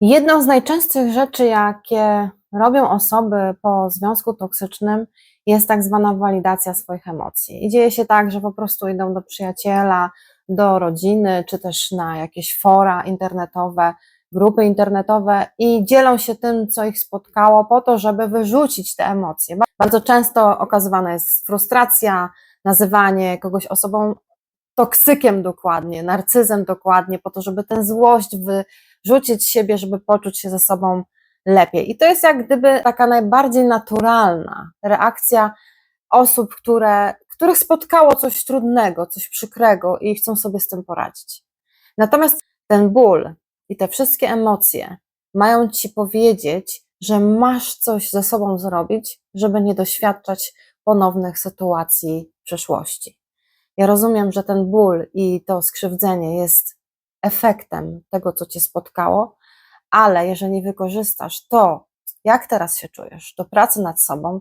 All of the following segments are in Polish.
Jedną z najczęstszych rzeczy, jakie robią osoby po związku toksycznym, jest tak zwana walidacja swoich emocji. I dzieje się tak, że po prostu idą do przyjaciela, do rodziny, czy też na jakieś fora internetowe, grupy internetowe i dzielą się tym, co ich spotkało, po to, żeby wyrzucić te emocje. Bardzo często okazywana jest frustracja, nazywanie kogoś osobą toksykiem dokładnie, narcyzem dokładnie, po to, żeby tę złość wyrzucić z siebie, żeby poczuć się ze sobą lepiej. I to jest jak gdyby taka najbardziej naturalna reakcja osób, które, których spotkało coś trudnego, coś przykrego i chcą sobie z tym poradzić. Natomiast ten ból i te wszystkie emocje mają ci powiedzieć, że masz coś ze sobą zrobić, żeby nie doświadczać ponownych sytuacji w przyszłości. Ja rozumiem, że ten ból i to skrzywdzenie jest efektem tego, co cię spotkało, ale jeżeli wykorzystasz to, jak teraz się czujesz, do pracy nad sobą,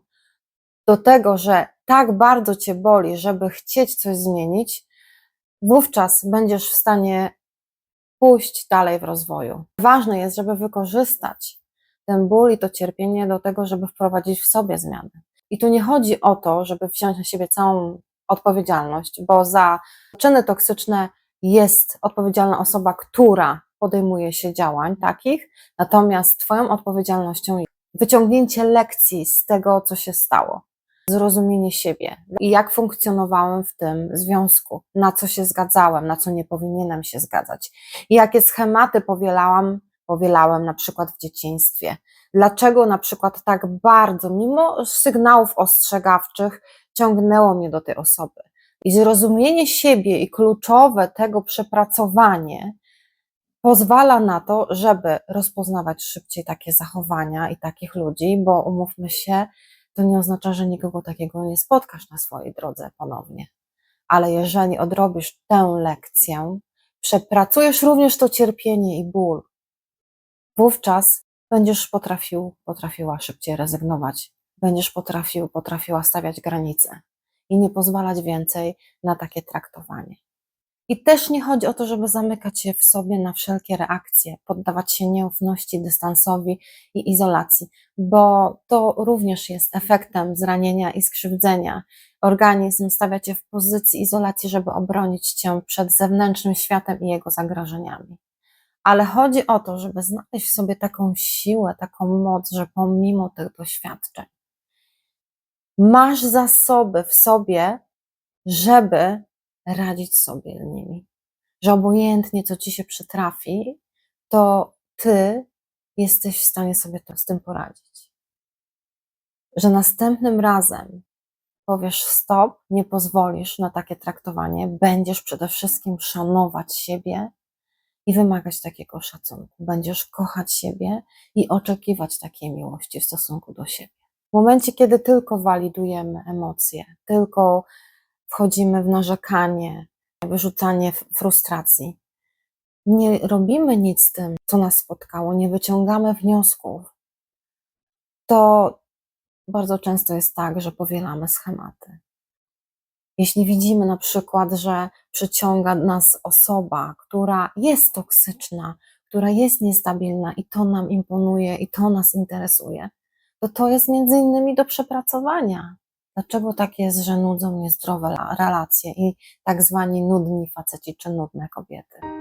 do tego, że tak bardzo cię boli, żeby chcieć coś zmienić, wówczas będziesz w stanie pójść dalej w rozwoju. Ważne jest, żeby wykorzystać ten ból i to cierpienie do tego, żeby wprowadzić w sobie zmiany. I tu nie chodzi o to, żeby wziąć na siebie całą odpowiedzialność, bo za czyny toksyczne jest odpowiedzialna osoba, która podejmuje się działań takich, natomiast Twoją odpowiedzialnością jest wyciągnięcie lekcji z tego, co się stało, zrozumienie siebie i jak funkcjonowałem w tym związku, na co się zgadzałem, na co nie powinienem się zgadzać, jakie schematy powielałam, powielałem na przykład w dzieciństwie. Dlaczego na przykład tak bardzo, mimo sygnałów ostrzegawczych, ciągnęło mnie do tej osoby. I zrozumienie siebie i kluczowe tego przepracowanie pozwala na to, żeby rozpoznawać szybciej takie zachowania i takich ludzi, bo umówmy się, to nie oznacza, że nikogo takiego nie spotkasz na swojej drodze ponownie. Ale jeżeli odrobisz tę lekcję, przepracujesz również to cierpienie i ból, wówczas będziesz potrafił, potrafiła szybciej rezygnować, będziesz potrafił, potrafiła stawiać granice i nie pozwalać więcej na takie traktowanie. I też nie chodzi o to, żeby zamykać się w sobie na wszelkie reakcje, poddawać się nieufności, dystansowi i izolacji, bo to również jest efektem zranienia i skrzywdzenia. Organizm stawia cię w pozycji izolacji, żeby obronić cię przed zewnętrznym światem i jego zagrożeniami. Ale chodzi o to, żeby znaleźć w sobie taką siłę, taką moc, że pomimo tych doświadczeń masz zasoby w sobie, żeby radzić sobie nimi. Że obojętnie, co ci się przytrafi, to ty jesteś w stanie sobie to, z tym poradzić. Że następnym razem powiesz stop, nie pozwolisz na takie traktowanie, będziesz przede wszystkim szanować siebie i wymagać takiego szacunku. Będziesz kochać siebie i oczekiwać takiej miłości w stosunku do siebie. W momencie, kiedy tylko walidujemy emocje, tylko wchodzimy w narzekanie, wyrzucanie frustracji, nie robimy nic z tym, co nas spotkało, nie wyciągamy wniosków, to bardzo często jest tak, że powielamy schematy. Jeśli widzimy na przykład, że przyciąga nas osoba, która jest toksyczna, która jest niestabilna i to nam imponuje i to nas interesuje, to to jest między innymi do przepracowania. Dlaczego tak jest, że nudzą mnie zdrowe relacje i tak zwani nudni faceci czy nudne kobiety?